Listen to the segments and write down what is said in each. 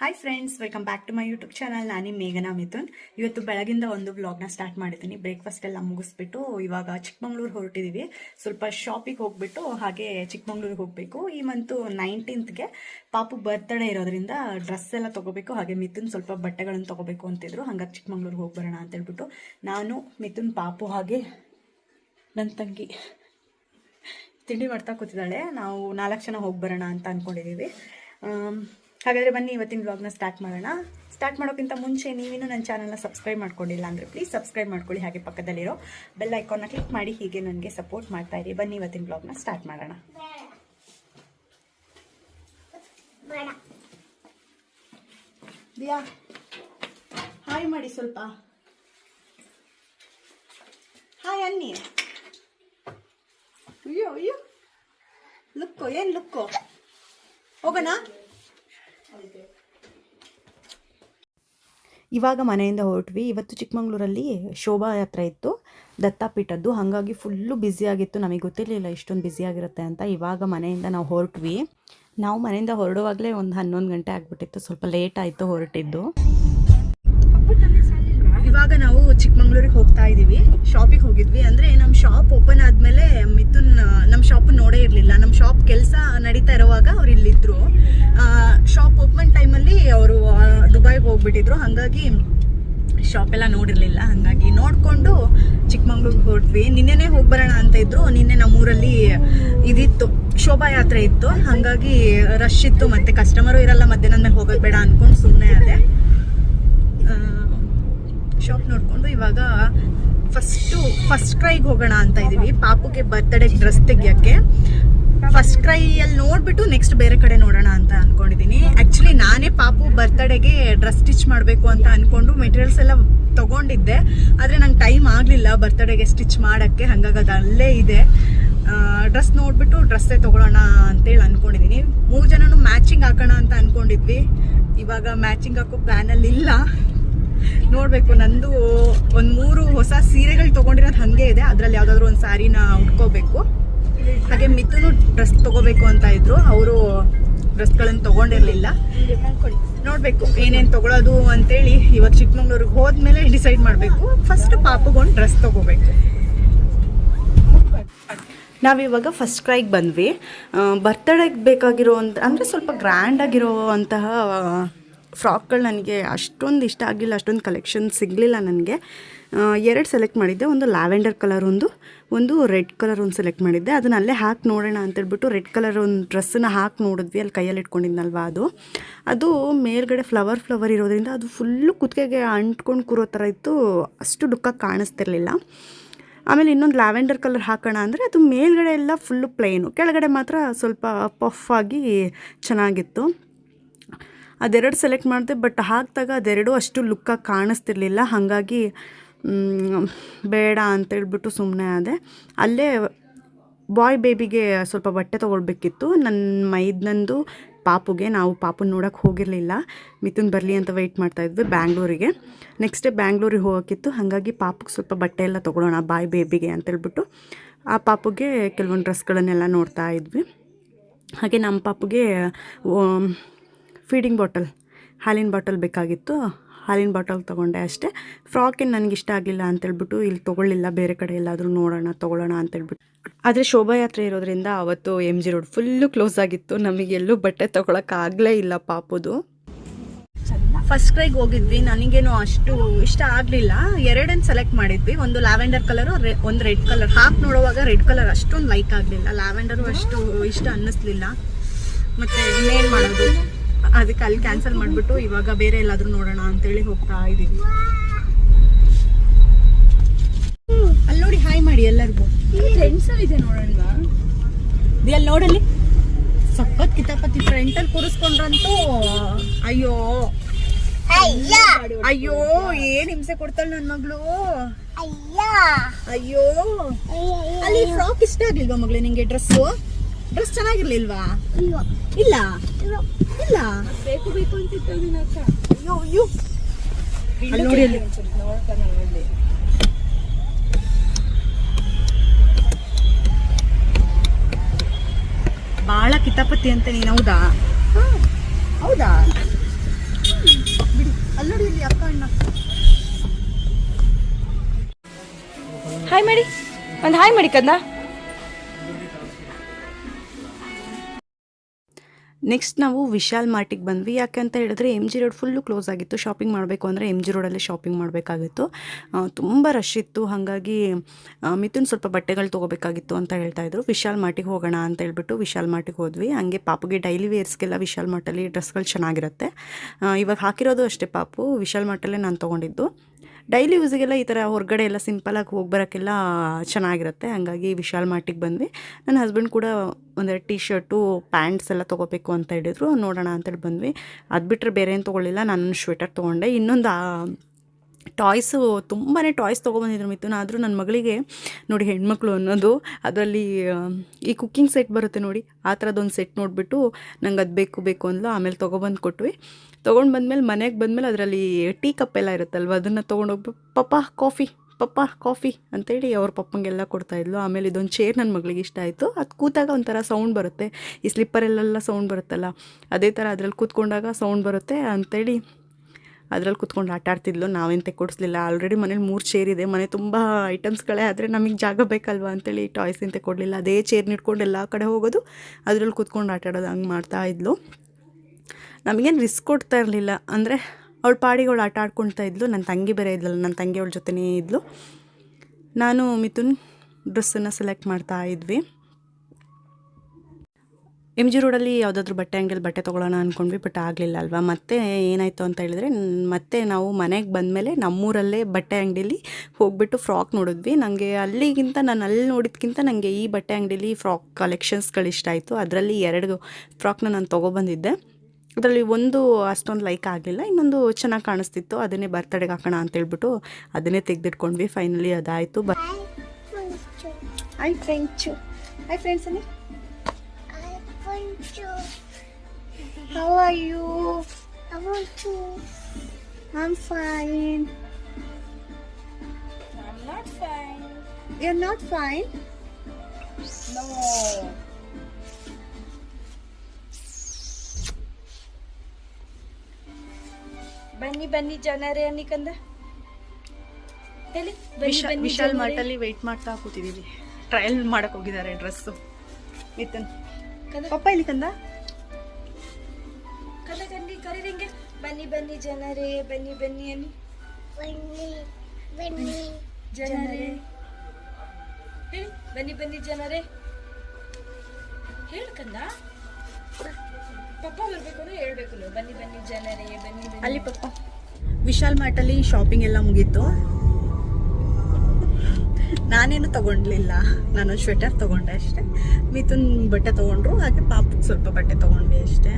Hi friends welcome back to my YouTube channel ನಾನು ಮೇಘನಾ ಮಿಥುನ್. ಇವತ್ತು ಬೆಳಗಿಂದ ಒಂದು ವ್ಲಾಗ್ನ ಸ್ಟಾರ್ಟ್ ಮಾಡಿದ್ದೀನಿ. ಬ್ರೇಕ್ಫಾಸ್ಟ್ ಎಲ್ಲ ಮುಗಿಸ್ಬಿಟ್ಟು ಇವಾಗ ಚಿಕ್ಕಮಂಗ್ಳೂರು ಹೊರಟಿದ್ದೀವಿ ಸ್ವಲ್ಪ ಶಾಪಿಗೆ ಹೋಗ್ಬಿಟ್ಟು ಹಾಗೆ ಚಿಕ್ಕಮಂಗ್ಳೂರಿಗೆ ಹೋಗಬೇಕು. ಈ ಮಂತು ನೈನ್ಟೀನ್ತ್ಗೆ ಪಾಪು ಬರ್ತ್ಡೇ ಇರೋದ್ರಿಂದ ಡ್ರೆಸ್ ಎಲ್ಲ ತೊಗೋಬೇಕು, ಹಾಗೆ ಮಿಥುನ್ ಸ್ವಲ್ಪ ಬಟ್ಟೆಗಳನ್ನು ತೊಗೋಬೇಕು ಅಂತಿದ್ರು. ಹಾಗಾಗಿ ಚಿಕ್ಕಮಂಗ್ಳೂರಿಗೆ ಹೋಗಿ ಅಂತ ಹೇಳ್ಬಿಟ್ಟು ನಾನು, ಮಿಥುನ್, ಪಾಪು ಹಾಗೆ ನನ್ನ ತಂಗಿ ತಿಂಡಿ ಮಾಡ್ತಾ ಕೂತಿದ್ದಾಳೆ. ನಾವು ನಾಲ್ಕು ಜನ ಹೋಗಿ ಬರೋಣ ಅಂತ ಅಂದ್ಕೊಂಡಿದ್ದೀವಿ ಹಾಗಾದರೆ ಬನ್ನಿ ಇವತ್ತಿನ ವ್ಲಾಗ್ನ ಸ್ಟಾರ್ಟ್ ಮಾಡೋಣ. ಸ್ಟಾರ್ಟ್ ಮಾಡೋಕ್ಕಿಂತ ಮುಂಚೆ ನೀವಿನ್ನೂ ನನ್ನ ಚಾನಲ್ನ ಸಬ್ಸ್ಕ್ರೈಬ್ ಮಾಡ್ಕೊಂಡಿಲ್ಲ ಅಂದರೆ ಪ್ಲೀಸ್ ಸಬ್ಸ್ಕ್ರೈಬ್ ಮಾಡ್ಕೊಳ್ಳಿ, ಹಾಗೆ ಪಕ್ಕದಲ್ಲಿರೋ ಬೆಲ್ ಐಕಾನ್ನ ಕ್ಲಿಕ್ ಮಾಡಿ, ಹೀಗೆ ನನಗೆ ಸಪೋರ್ಟ್ ಮಾಡ್ತಾ ಇರಿ. ಬನ್ನಿ ಇವತ್ತಿನ ವ್ಲಾಗ್ನ ಸ್ಟಾರ್ಟ್ ಮಾಡೋಣ. ದಿಯಾ, ಹಾಯ್ ಮಾಡಿ ಸ್ವಲ್ಪ. ಹಾಯ್ ಅನ್ನಿ. ಅಯ್ಯೋ ಅಯ್ಯೋ. ಲುಕ್ಕೋ, ಏನು ಲುಕ್ಕೋ? ಹೋಗೋಣ? ಇವಾಗ ಮನೆಯಿಂದ ಹೊರಟ್ವಿ. ಇವತ್ತು ಚಿಕ್ಕಮಂಗ್ಳೂರಲ್ಲಿ ಶೋಭಾಯಾತ್ರೆ ಇತ್ತು. ದತ್ತಾಪೀಠದ್ದು. ಹಾಗಾಗಿ ಫುಲ್ಲು ಆಗಿತ್ತು. ನಮಗೆ ಗೊತ್ತಿರಲಿಲ್ಲ ಇಷ್ಟೊಂದು ಬ್ಯುಸಿಯಾಗಿರುತ್ತೆ ಅಂತ. ಇವಾಗ ಮನೆಯಿಂದ ನಾವು ಹೊರಟ್ವಿ. ನಾವು ಮನೆಯಿಂದ ಹೊರಡುವಾಗಲೇ ಒಂದು ಹನ್ನೊಂದು ಗಂಟೆ ಆಗಿಬಿಟ್ಟಿತ್ತು. ಸ್ವಲ್ಪ ಲೇಟ್ ಆಯಿತು ಹೊರಟಿದ್ದು. ಇವಾಗ ನಾವು ಚಿಕ್ಕಮಂಗ್ಳೂರಿಗೆ ಹೋಗ್ತಾ ಇದ್ದೀವಿ ಶಾಪಿಗೆ ಹೋಗಿದ್ವಿ. ಅಂದರೆ ನಮ್ಮ ಶಾಪ್ ಓಪನ್ ಆದಮೇಲೆ ಮಿಥುನ್ ನಮ್ಮ ಶಾಪ್ ನೋಡೇ ಇರಲಿಲ್ಲ. ನಮ್ಮ ಶಾಪ್ ಕೆಲಸ ನಡೀತಾ ಇರುವಾಗ ಅವ್ರು ಇಲ್ಲಿದ್ದರು ಶಾಪ್ ಹೋಗ್ಬಿಟ್ಟಿದ್ರು. ಹಾಗಾಗಿ ಶಾಪ್ ಎಲ್ಲ ನೋಡಿರ್ಲಿಲ್ಲ. ಹಾಗಾಗಿ ನೋಡ್ಕೊಂಡು ಚಿಕ್ಕಮಂಗ್ಳೂರಿಗೆ ಹೊರಟ್ವಿ. ನಿನ್ನೆನೆ ಹೋಗಿ ಬರೋಣ ಅಂತ ಇದ್ರು. ನಿನ್ನೆ ನಮ್ಮೂರಲ್ಲಿ ಇದಿತ್ತು. ಶೋಭಾಯಾತ್ರೆ ಇತ್ತು. ಹಾಗಾಗಿ ರಶ್ ಇತ್ತು. ಮತ್ತೆ ಕಸ್ಟಮರು ಇರಲ್ಲ. ಮಧ್ಯಾಹ್ನದ ಮೇಲೆ ಹೋಗೋದು ಬೇಡ ಅನ್ಕೊಂಡು ಸುಮ್ಮನೆ ಅದೇ ಶಾಪ್ ನೋಡ್ಕೊಂಡು ಇವಾಗ ಫಸ್ಟು ಫಸ್ಟ್ ಕ್ರೈಗೆ ಹೋಗೋಣ ಅಂತ ಇದೀವಿ. ಪಾಪುಗೆ ಬರ್ತ್ಡೇ ಡ್ರೆಸ್ ತೆಗಿಯಕ್ಕೆ. ಫಸ್ಟ್ ಕ್ರೈಯಲ್ಲಿ ನೋಡ್ಬಿಟ್ಟು ನೆಕ್ಸ್ಟ್ ಬೇರೆ ಕಡೆ ನೋಡೋಣ ಅಂತ ಅನ್ಕೊಂಡಿದ್ದೀನಿ ಆಕ್ಚುಲಿ ನಾನೇ ಪಾಪು ಬರ್ತ್ಡೇಗೆ ಡ್ರೆಸ್ ಸ್ಟಿಚ್ ಮಾಡಬೇಕು ಅಂತ ಅನ್ಕೊಂಡು ಮೆಟೀರಿಯಲ್ಸ್ ಎಲ್ಲ ತಗೊಂಡಿದ್ದೆ. ಆದರೆ ನಂಗೆ ಟೈಮ್ ಆಗಲಿಲ್ಲ ಬರ್ತ್ಡೇಗೆ ಸ್ಟಿಚ್ ಮಾಡೋಕ್ಕೆ. ಹಂಗಾಗಿ ಅದು ಅಲ್ಲೇ ಇದೆ. ಡ್ರೆಸ್ ನೋಡ್ಬಿಟ್ಟು ಡ್ರೆಸ್ಸೇ ತಗೊಳ್ಳೋಣ ಅಂತೇಳಿ ಅಂದ್ಕೊಂಡಿದ್ದೀನಿ ಮೂರು ಜನನು ಮ್ಯಾಚಿಂಗ್ ಹಾಕೋಣ ಅಂತ ಅನ್ಕೊಂಡಿದ್ವಿ. ಇವಾಗ ಮ್ಯಾಚಿಂಗ್ ಹಾಕೋ ಪ್ಲ್ಯಾನಲ್ಲಿ ಇಲ್ಲ. ನೋಡಬೇಕು, ನಂದು ಒಂದು ಮೂರು ಹೊಸ ಸೀರೆಗಳು ತಗೊಂಡಿರೋದು ಹಾಗೆ ಇದೆ. ಅದರಲ್ಲಿ ಯಾವ್ದಾದ್ರು ಒಂದು ಸ್ಯಾರಿನ ಉಟ್ಕೋಬೇಕು. ಹಾಗೆ ಮಿಥುನು ಡ್ರೆಸ್ ತಗೋಬೇಕು ಅಂತ ಇದ್ರು. ಅವರು ಡ್ರೆಸ್ಗಳನ್ನು ತಗೊಂಡಿರ್ಲಿಲ್ಲ. ನೋಡ್ಬೇಕು ಏನೇನು ತಗೊಳೋದು ಅಂತೇಳಿ ಇವಾಗ ಚಿಕ್ಕಮಂಗ್ಳೂರಿಗೆ ಹೋದ್ಮೇಲೆ ಡಿಸೈಡ್ ಮಾಡಬೇಕು. ಫಸ್ಟ್ ಪಾಪಗೊಂದು ಡ್ರೆಸ್ ತಗೋಬೇಕು. ನಾವಿವಾಗ ಫಸ್ಟ್ ಕ್ರೈಗೆ ಬಂದ್ವಿ. ಬರ್ತಡೇಗೆ ಬೇಕಾಗಿರೋ ಅಂತ ಅಂದರೆ ಸ್ವಲ್ಪ ಗ್ರ್ಯಾಂಡ್ ಆಗಿರೋವಂತಹ ಫ್ರಾಕ್ಗಳು ನನಗೆ ಅಷ್ಟೊಂದು ಇಷ್ಟ ಆಗಿಲ್ಲ, ಅಷ್ಟೊಂದು ಕಲೆಕ್ಷನ್ ಸಿಗಲಿಲ್ಲ ನನಗೆ. ಎರಡು ಸೆಲೆಕ್ಟ್ ಮಾಡಿದ್ದೆ. ಒಂದು ಲ್ಯಾವೆಂಡರ್ ಕಲರ್ ಒಂದು. ಒಂದು ರೆಡ್ ಕಲರ್ ಒಂದು ಸೆಲೆಕ್ಟ್ ಮಾಡಿದ್ದೆ. ಅದನ್ನ ಅಲ್ಲೇ ಹಾಕಿ ನೋಡೋಣ ಅಂತೇಳ್ಬಿಟ್ಟು ರೆಡ್ ಕಲರ್ ಒಂದು ಡ್ರೆಸ್ಸನ್ನ ಹಾಕಿ ನೋಡಿದ್ವಿ. ಅಲ್ಲಿ ಕೈಯಲ್ಲಿ ಇಟ್ಕೊಂಡಿದ್ನಲ್ವ ಅದು. ಅದು ಮೇಲ್ಗಡೆ ಫ್ಲವರ್ ಫ್ಲವರ್ ಇರೋದ್ರಿಂದ ಅದು ಫುಲ್ಲು ಕುತ್ತಿಗೆಗೆ ಅಂಟ್ಕೊಂಡು ಕೂರೋ ಥರ ಇತ್ತು. ಅಷ್ಟು ಲುಕ್ಕಾಗಿ ಕಾಣಿಸ್ತಿರ್ಲಿಲ್ಲ. ಆಮೇಲೆ ಇನ್ನೊಂದು ಲ್ಯಾವೆಂಡರ್ ಕಲರ್ ಹಾಕೋಣ ಅಂದರೆ ಅದು ಮೇಲ್ಗಡೆ ಎಲ್ಲ ಫುಲ್ಲು ಪ್ಲೇನು. ಕೆಳಗಡೆ ಮಾತ್ರ ಸ್ವಲ್ಪ ಪಫ್ ಆಗಿ ಚೆನ್ನಾಗಿತ್ತು. ಅದೆರಡು ಸೆಲೆಕ್ಟ್ ಮಾಡಿದೆ. ಬಟ್ ಹಾಕಿದಾಗ ಅದೆರಡು ಅಷ್ಟು ಲುಕ್ಕಾಗಿ ಕಾಣಿಸ್ತಿರ್ಲಿಲ್ಲ. ಹಾಗಾಗಿ ಬೇಡ ಅಂತೇಳ್ಬಿಟ್ಟು ಸುಮ್ಮನೆ ಆದೆ. ಅಲ್ಲೇ ಬಾಯ್ ಬೇಬಿಗೆ ಸ್ವಲ್ಪ ಬಟ್ಟೆ ತೊಗೊಳ್ಬೇಕಿತ್ತು. ನನ್ನ ಮೈದ್ನಂದು ಪಾಪುಗೆ ನಾವು ಪಾಪುನ ನೋಡೋಕ್ಕೆ ಹೋಗಿರಲಿಲ್ಲ. ಮಿಥುನ್ ಬರಲಿ ಅಂತ ವೆಯ್ಟ್ ಮಾಡ್ತಾಯಿದ್ವಿ ಬ್ಯಾಂಗ್ಳೂರಿಗೆ. Next day ಬ್ಯಾಂಗ್ಳೂರಿಗೆ ಹೋಗೋಕ್ಕಿತ್ತು. ಹಾಗಾಗಿ ಪಾಪುಗೆ ಸ್ವಲ್ಪ ಬಟ್ಟೆ ಎಲ್ಲ ತೊಗೊಳೋಣ ಬಾಯ್ ಬೇಬಿಗೆ ಅಂತೇಳ್ಬಿಟ್ಟು ಆ ಪಾಪುಗೆ ಕೆಲವೊಂದು ಡ್ರೆಸ್ಗಳನ್ನೆಲ್ಲ ನೋಡ್ತಾ ಇದ್ವಿ. ಹಾಗೆ ನಮ್ಮ ಪಾಪುಗೆ ಫೀಡಿಂಗ್ ಬಾಟಲ್ ಹಾಲಿನ ಬಾಟಲ್ ಬೇಕಾಗಿತ್ತು. ಹಾಲಿನ ಬಾಟಲ್ ತೊಗೊಂಡೆ ಅಷ್ಟೇ. ಫ್ರಾಕೇನು ನನಗೆ ಇಷ್ಟ ಆಗಲಿಲ್ಲ ಅಂತೇಳ್ಬಿಟ್ಟು ಇಲ್ಲಿ ತೊಗೊಳ್ಳಿಲ್ಲ, ಬೇರೆ ಕಡೆ ಎಲ್ಲಾದರೂ ನೋಡೋಣ, ತೊಗೊಳ್ಳೋಣ ಅಂತೇಳ್ಬಿಟ್ಟು. ಆದರೆ ಶೋಭಾಯಾತ್ರೆ ಇರೋದ್ರಿಂದ ಅವತ್ತು M G road full close ಆಗಿತ್ತು. ನಮಗೆ ಎಲ್ಲೂ ಬಟ್ಟೆ ತೊಗೊಳಕ್ಕಾಗಲೇ ಇಲ್ಲ ಪಾಪುದು. ಫಸ್ಟ್ ಕ್ರೈಗೆ ಹೋಗಿದ್ವಿ. ನನಗೇನು ಅಷ್ಟು ಇಷ್ಟ ಆಗಲಿಲ್ಲ. ಎರಡನ್ನು ಸೆಲೆಕ್ಟ್ ಮಾಡಿದ್ವಿ. ಒಂದು ಲ್ಯಾವೆಂಡರ್ ಕಲರು ಒಂದು ರೆಡ್ ಕಲರ್ ಹಾಕಿ ನೋಡುವಾಗ ರೆಡ್ ಕಲರ್ ಅಷ್ಟೊಂದು ಲೈಕ್ ಆಗಲಿಲ್ಲ. ಲ್ಯಾವೆಂಡರು ಅಷ್ಟು ಇಷ್ಟ ಅನ್ನಿಸ್ಲಿಲ್ಲ. ಮತ್ತು ಇನ್ನೇನು ಮಾಡೋದು? ಅದಕ್ಕೆ ಅಲ್ಲಿ ಕ್ಯಾನ್ಸಲ್ ಮಾಡಿಬಿಟ್ಟು ಇವಾಗ ಬೇರೆ ಎಲ್ಲಾದ್ರೂ ನೋಡೋಣ ಅಂತೇಳಿ ಹೋಗ್ತಾ ಇದ್ದೀವಿ ಅಲ್ಲಿ ನೋಡಿ ಹಾಯ್ ಮಾಡಿ ಎಲ್ಲರಿಗೂ. ಫ್ರೆಂಡ್ಸ್ ಇದೆ ನೋಡೋಣ ಅಲ್ಲಿ ನೋಡಲ್ಲಿ. ಸಖತ್ ಕಿತಾಪತಿ ಫ್ರೆಂಟಲ್ಲಿ ಕೂರಿಸ್ಕೊಂಡ್ರಂತೂ ಅಯ್ಯೋ. ಅಯ್ಯೋ. ಏನ್ ಹಿಂಸೆ ಕೊಡ್ತಾಳೆ ನನ್ ಮಗಳು. ಅಯ್ಯೋ. ಅಲ್ಲಿ ಫ್ರಾಕ್ ಇಷ್ಟ ಆಗ್ಲಿಲ್ವಾ ಮಗಳೇ ನಿಂಗೆ ಡ್ರೆಸ್ ಡ್ರೆಸ್ ಚೆನ್ನಾಗಿರ್ಲಿಲ್ವಾ? ಇಲ್ಲ? ಇಲ್ಲ. ಬೇಕು ಬೇಕು ಅಂತ ಅಯ್ಯೋ ಅಯ್ಯೋ. ಅಲ್ಲಿ ಅಲ್ಲಿ. ನೋಡ್ತಾನೆ ನೋಡಿ ಕಿತಾಪತಿ ಅಂತ ನೀನು ಹೌದಾ? ಹೌದಾ? ಬಿಡಿ. ಅಲ್ಲಿ ಅಕ್ಕ ಅಣ್ಣ. ಹಾಯ್ ಮಾಡಿ ಒಂದು ಹಾಯ್ ಮಾಡಿ ಕಂದ ನೆಕ್ಸ್ಟ್ ನಾವು ವಿಶಾಲ್ ಮಾರ್ಟಿಗೆ ಬಂದ್ವಿ. ಯಾಕೆ ಅಂತ ಹೇಳಿದ್ರೆ M G road full close ಆಗಿತ್ತು. ಶಾಪಿಂಗ್ ಮಾಡಬೇಕು ಅಂದರೆ ಎಂ ಜಿ ರೋಡಲ್ಲೇ ಶಾಪಿಂಗ್ ಮಾಡಬೇಕಾಗಿತ್ತು. ತುಂಬ ರಶ್ ಇತ್ತು. ಹಾಗಾಗಿ ಮಿಥುನ್ ಸ್ವಲ್ಪ ಬಟ್ಟೆಗಳು ತೊಗೋಬೇಕಾಗಿತ್ತು ಅಂತ ಹೇಳ್ತಾ ಇದ್ರು. ವಿಶಾಲ್ ಮಾರ್ಟಿಗೆ ಹೋಗೋಣ ಅಂತ ಹೇಳ್ಬಿಟ್ಟು ವಿಶಾಲ್ ಮಾರ್ಟಿಗೆ ಹೋದ್ವಿ. ಹಂಗೆ ಪಾಪುಗೆ ಡೈಲಿ ವೇರ್ಸ್ಗೆಲ್ಲ ವಿಶಾಲ್ ಮಾರ್ಟಲ್ಲಿ ಡ್ರೆಸ್ಗಳು ಚೆನ್ನಾಗಿರುತ್ತೆ. ಇವಾಗ ಹಾಕಿರೋದು ಅಷ್ಟೇ ಪಾಪು. ವಿಶಾಲ್ ಮಾರ್ಟಲ್ಲೇ ನಾನು ತೊಗೊಂಡಿದ್ದು. ಡೈಲಿ ಯೂಸಿಗೆಲ್ಲ ಈ ಥರ ಹೊರಗಡೆ ಎಲ್ಲ ಸಿಂಪಲಾಗಿ ಹೋಗಿ ಬರೋಕ್ಕೆಲ್ಲ ಚೆನ್ನಾಗಿರುತ್ತೆ. ಹಾಗಾಗಿ ವಿಶಾಲ್ ಮಾರ್ಟಿಗೆ ಬಂದ್ವಿ. ನನ್ನ ಹಸ್ಬೆಂಡ್ ಕೂಡ ಒಂದೆರಡು ಟೀ ಶರ್ಟು ಪ್ಯಾಂಟ್ಸ್ ಎಲ್ಲ ತೊಗೋಬೇಕು ಅಂತ ಹೇಳಿದ್ರು. ನೋಡೋಣ ಅಂತೇಳಿ ಬಂದ್ವಿ. ಅದು ಬಿಟ್ಟರೆ ಬೇರೆ ಏನು ತೊಗೊಳ್ಳಿಲ್ಲ. ನಾನು ಸ್ವೆಟರ್ ತೊಗೊಂಡೆ. ಇನ್ನೊಂದು ಟಾಯ್ಸು ತುಂಬಾ ಟಾಯ್ಸ್ ತೊಗೊಬಂದಿದ್ರು ಮಿಥುನ್. ಆದರೂ ನನ್ನ ಮಗಳಿಗೆ, ನೋಡಿ ಹೆಣ್ಮಕ್ಳು ಅನ್ನೋದು, ಅದರಲ್ಲಿ ಈ ಕುಕ್ಕಿಂಗ್ ಸೆಟ್ ಬರುತ್ತೆ ನೋಡಿ, ಆ ಥರದ್ದೊಂದು ಸೆಟ್ ನೋಡಿಬಿಟ್ಟು ನಂಗೆ ಅದು ಬೇಕು ಬೇಕು ಅಂದ್ಲು. ಆಮೇಲೆ ತೊಗೊಬಂದು ಕೊಟ್ವಿ. ತೊಗೊಂಡು ಬಂದಮೇಲೆ ಮನೆಗೆ ಬಂದಮೇಲೆ ಅದರಲ್ಲಿ ಟೀ ಕಪ್ ಎಲ್ಲ ಇರುತ್ತಲ್ವ, ಅದನ್ನು ತೊಗೊಂಡೋಗ್ಬಿಟ್ಟು ಪಪ್ಪ, ಕಾಫಿ ಪಪ್ಪ, ಕಾಫಿ ಅಂತೇಳಿ ಅವ್ರ ಪಪ್ಪಂಗೆಲ್ಲ ಕೊಡ್ತಾಯಿದ್ಲು ಆಮೇಲೆ ಇದೊಂದು ಚೇರ್ ನನ್ನ ಮಗಳಿಗೆ ಇಷ್ಟ ಆಯಿತು. ಅದು ಕೂತಾಗ ಒಂಥರ ಸೌಂಡ್ ಬರುತ್ತೆ. ಈ ಸ್ಲಿಪ್ಪರಲ್ಲೆಲ್ಲ ಸೌಂಡ್ ಬರುತ್ತಲ್ಲ, ಅದೇ ಥರ ಅದ್ರಲ್ಲಿ ಕೂತ್ಕೊಂಡಾಗ ಸೌಂಡ್ ಬರುತ್ತೆ ಅಂತೇಳಿ ಅದ್ರಲ್ಲಿ ಕುತ್ಕೊಂಡು ಆಟ ಆಡ್ತಿದ್ಲು, ನಾವೇನು ತೆಕ್ಕೊಡಿಸ್ಲಿಲ್ಲ. ಆಲ್ರೆಡಿ ಮನೇಲಿ ಮೂರು ಚೇರ್ ಇದೆ, ಮನೆ ತುಂಬ ಐಟಮ್ಸ್ಗಳೇ ಆದರೆ ನಮಗೆ ಜಾಗ ಬೇಕಲ್ವಾ ಅಂತೇಳಿ ಟಾಯ್ಸ್ ಅಂತ ಕೊಡಲಿಲ್ಲ ಅದೇ ಚೇರ್ ಇಟ್ಕೊಂಡು ಎಲ್ಲ ಕಡೆ ಹೋಗೋದು, ಅದ್ರಲ್ಲಿ ಕುತ್ಕೊಂಡು ಆಟ ಆಡೋದು ಹಂಗೆ ಮಾಡ್ತಾ ಇದ್ಲು. ನಮಗೇನು ರಿಸ್ಕ್ ಕೊಡ್ತಾ ಇರಲಿಲ್ಲ. ಅಂದರೆ ಅವಳ ಪಾಡಿಗಳು ಆಟ ಆಡ್ಕೊಳ್ತಾ ಇದ್ಲು ನನ್ನ ತಂಗಿ ಬೇರೆ ಇದ್ಲಲ್ಲ ನನ್ನ ತಂಗಿ ಅವಳ ಜೊತೆನೇ ಇದ್ಲು. ನಾನು ಮಿಥುನ್ ಡ್ರೆಸ್ಸನ್ನು ಸೆಲೆಕ್ಟ್ ಮಾಡ್ತಾ ಇದ್ವಿ. ಎಂ ಜಿ ರೋಡಲ್ಲಿ ಯಾವುದಾದ್ರೂ ಬಟ್ಟೆ ಅಂಗಡಿಯಲ್ಲಿ ಬಟ್ಟೆ ತೊಗೊಳ್ಳೋಣ ಅಂದ್ಕೊಂಡ್ವಿ ಬಟ್ ಆಗಲಿಲ್ಲ ಅಲ್ವಾ? ಮತ್ತೆ ಏನಾಯಿತು ಅಂತ ಹೇಳಿದ್ರೆ, ಮತ್ತೆ ನಾವು ಮನೆಗೆ ಬಂದಮೇಲೆ ನಮ್ಮೂರಲ್ಲೇ ಬಟ್ಟೆ ಅಂಗಡಿಲಿ ಹೋಗ್ಬಿಟ್ಟು ಫ್ರಾಕ್ ನೋಡಿದ್ವಿ. ನನಗೆ ಅಲ್ಲಿಗಿಂತ, ನಾನು ಅಲ್ಲಿ ನೋಡಿದ್ಕಿಂತ ನನಗೆ ಈ ಬಟ್ಟೆ ಅಂಗಡಿಲಿ ಫ್ರಾಕ್ ಕಲೆಕ್ಷನ್ಸ್ಗಳು ಇಷ್ಟ ಆಯಿತು. ಅದರಲ್ಲಿ ಎರಡು ಫ್ರಾಕ್ನ ನಾನು ತೊಗೊಬಂದಿದ್ದೆ. ಅದರಲ್ಲಿ ಒಂದು ಅಷ್ಟೊಂದು ಲೈಕ್ ಆಗಲಿಲ್ಲ, ಇನ್ನೊಂದು ಚೆನ್ನಾಗಿ ಕಾಣಿಸ್ತಿತ್ತು. ಅದನ್ನೇ ಬರ್ತಡೆಗೆ ಹಾಕೋಣ ಅಂತೇಳ್ಬಿಟ್ಟು ಅದನ್ನೇ ತೆಗೆದಿಟ್ಕೊಂಡ್ವಿ. ಫೈನಲಿ ಅದಾಯಿತು ಬ hi friends hi friends How are you? I want to. I'm fine. I'm not fine. You're not fine? No. ಬನ್ನಿ ಬನ್ನಿ ಜನರೇ ಅನ್ನಿಕಂದ ಹೇಳಿ ಬನ್ನಿ ವಿಶಾಲ್ ಬನ್ನಿ ವಿಶಾಲ್ ಜನರೇ. ಮಾರ್ಟಲ್ಲಿ ವೆಯ್ಟ್ ಮಾಡ್ತಾ ಕೂತಿದ್ದೀವಿ ಟ್ರಯಲ್ ಮಾಡಕ್ ಹೋಗಿದ್ದಾರೆ ಡ್ರೆಸ್ಸು ಕಂದ ಪಪ್ಪ ಇಲ್ಲಿ ಕಂದ? ಕಂದ ಕಂದಿ ಕರೀರಿಂಗೆ ಬನ್ನಿ ಬನ್ನಿ ಜನರೇ ಬನ್ನಿ ಬನ್ನಿ ಅನ್ನಿ ಬನ್ನಿ ಬನ್ನಿ. ಜನರೇ. ಹೇಳಿ ಬನ್ನಿ ಬನ್ನಿ ಜನರೇ. ಹೇಳು ಕಂದ. ಪಪ್ಪ ಬರ್ಬೇಕು ಅಂದ್ರೆ ಹೇಳ್ಬೇಕು ಬನ್ನಿ ಬನ್ನಿ ಜನರೇ ಬನ್ನಿ ಬನ್ನಿ. ಅಲ್ಲಿ ಪಪ್ಪ. ವಿಶಾಲ್ ಮಾರ್ಟಲ್ಲಿ ಶಾಪಿಂಗ್ ಎಲ್ಲ ಮುಗೀತು. ನಾನೇನು ತಗೊಂಡ್ಲಿಲ್ಲ. ನಾನು ಸ್ವೆಟರ್ ತಗೊಂಡೆ ಅಷ್ಟೇ. ಮಿಥುನ್ ಬಟ್ಟೆ ತಗೊಂಡ್ರು, ಹಾಗೆ ಪಾಪಕ್ಕೆ ಸ್ವಲ್ಪ ಬಟ್ಟೆ ತಗೊಂಡ್ವಿ ಅಷ್ಟೇ.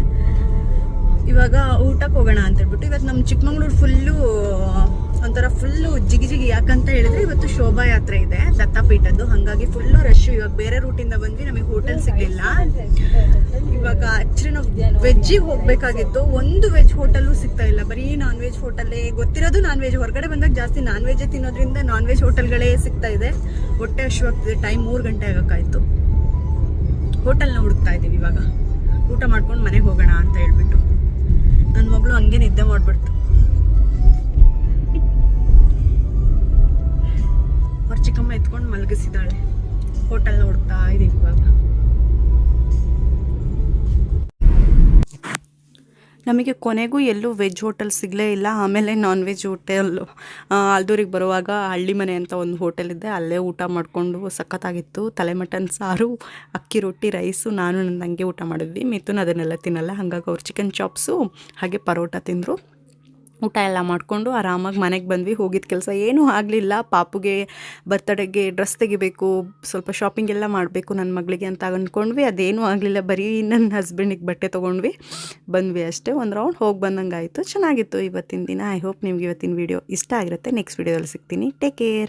ಇವಾಗ ಊಟಕ್ಕೆ ಹೋಗೋಣ ಅಂತ ಹೇಳ್ಬಿಟ್ಟು, ಇವತ್ತು ನಮ್ಮ ಚಿಕ್ಕಮಂಗ್ಳೂರು ಫುಲ್ಲು ಒಂಥರ ಫುಲ್ಲು ಜಿಗಿ ಜಿಗಿ ಯಾಕಂತ ಹೇಳಿದ್ರೆ ಇವತ್ತು ಶೋಭಾಯಾತ್ರೆ ಇದೆ, ದತ್ತಾಪೀಠದ್ದು. ಹಾಗಾಗಿ ಫುಲ್ಲು ರಶ್ ಇವಾಗ ಬೇರೆ ರೂಟಿಂದ ಬಂದ್ವಿ, ನಮಗೆ ಹೋಟೆಲ್ ಸಿಗಲಿಲ್ಲ. ಇವಾಗ ಆಕ್ಚುಲಿ ನಾವು ವೆಜ್ಜಿಗೆ ಹೋಗ್ಬೇಕಾಗಿತ್ತು. ಒಂದು ವೆಜ್ ಹೋಟೆಲು ಸಿಗ್ತಾ ಇಲ್ಲ. ಬರೀ ನಾನ್ ವೆಜ್ ಹೋಟೆಲ್ಲೇ ಗೊತ್ತಿರೋದು ನಾನ್ ವೆಜ್ ಹೊರಗಡೆ ಬಂದಾಗ ಜಾಸ್ತಿ ನಾನ್ ವೆಜ್ ತಿನ್ನೋದ್ರಿಂದ ನಾನ್ ವೆಜ್ ಹೋಟೆಲ್ಗಳೇ ಸಿಗ್ತಾ ಇದೆ. ಹೊಟ್ಟೆ ಹಶುವಾಗ್ತಿದೆ ಟೈಮ್ ಮೂರು ಗಂಟೆ ಆಗೋಕ್ಕಾಯ್ತು. ಹೋಟೆಲ್ನ ಹುಡುಕ್ತಾ ಇದ್ದೀವಿ ಇವಾಗ. ಊಟ ಮಾಡ್ಕೊಂಡು ಮನೆಗೆ ಹೋಗೋಣ ಅಂತ ಹೇಳ್ಬಿಟ್ಟು. ನನ್ನ ಮಗಳು ಹಂಗೆ ನಿದ್ದೆ ಮಾಡ್ಬಿಡ್ತು. ಚಿಕ್ಕಮ್ಮ ಎತ್ಕೊಂಡು ಮಲಗಿಸಿದಾಳೆ ಹೋಟೆಲ್ ನೋಡ್ತಾ ಇದ್ದೀವಿ ಇವಾಗ. ನಮಗೆ ಕೊನೆಗೂ ಎಲ್ಲೂ ವೆಜ್ ಹೋಟೆಲ್ ಸಿಗಲೇ ಇಲ್ಲ. ಆಮೇಲೆ ನಾನ್ ವೆಜ್ ಹೋಟೆಲ್ ಅಲ್ದೂರಿಗೆ ಬರುವಾಗ ಹಳ್ಳಿ ಮನೆ ಅಂತ ಒಂದು ಹೋಟೆಲ್ ಇದೆ. ಅಲ್ಲೇ ಊಟ ಮಾಡಿಕೊಂಡು ಸಖತ್ತಾಗಿತ್ತು. ತಲೆ ಮಟನ್ ಸಾರು, ಅಕ್ಕಿ ರೊಟ್ಟಿ ರೈಸು ನಾನು ನನ್ನ ಹಂಗೆ ಊಟ ಮಾಡಿದ್ವಿ. ಮಿಥುನ್ ಅದನ್ನೆಲ್ಲ ತಿನ್ನಲ್ಲ. ಹಾಗಾಗಿ ಅವ್ರು ಚಿಕನ್ ಚಾಪ್ಸು ಹಾಗೆ ಪರೋಟ ತಿಂದರು. ಊಟ ಎಲ್ಲ ಮಾಡಿಕೊಂಡು ಆರಾಮಾಗಿ ಮನೆಗೆ ಬಂದ್ವಿ. ಹೋಗಿದ್ದ ಕೆಲಸ ಏನೂ ಆಗಲಿಲ್ಲ. ಪಾಪುಗೆ ಬರ್ತಡೆಗೆ ಡ್ರೆಸ್ ತೆಗಿಬೇಕು, ಸ್ವಲ್ಪ ಶಾಪಿಂಗ್ ಎಲ್ಲ ಮಾಡಬೇಕು ನನ್ನ ಮಗಳಿಗೆ ಅಂತ ಅಂದ್ಕೊಂಡ್ವಿ. ಅದೇನೂ ಆಗಲಿಲ್ಲ. ಬರೀ ನನ್ನ ಹಸ್ಬೆಂಡಿಗೆ ಬಟ್ಟೆ ತೊಗೊಂಡ್ವಿ. ಬಂದ್ವಿ ಅಷ್ಟೇ. ಒಂದು ರೌಂಡ್ ಹೋಗಿ ಬಂದಂಗೆ ಆಯಿತು ಚೆನ್ನಾಗಿತ್ತು ಇವತ್ತಿನ ದಿನ. ಐ ಹೋಪ್ ನಿಮ್ಗೆ ಇವತ್ತಿನ ವೀಡಿಯೋ ಇಷ್ಟ ಆಗಿರುತ್ತೆ. ನೆಕ್ಸ್ಟ್ ವೀಡಿಯೋದಲ್ಲಿ ಸಿಗ್ತೀನಿ. Take care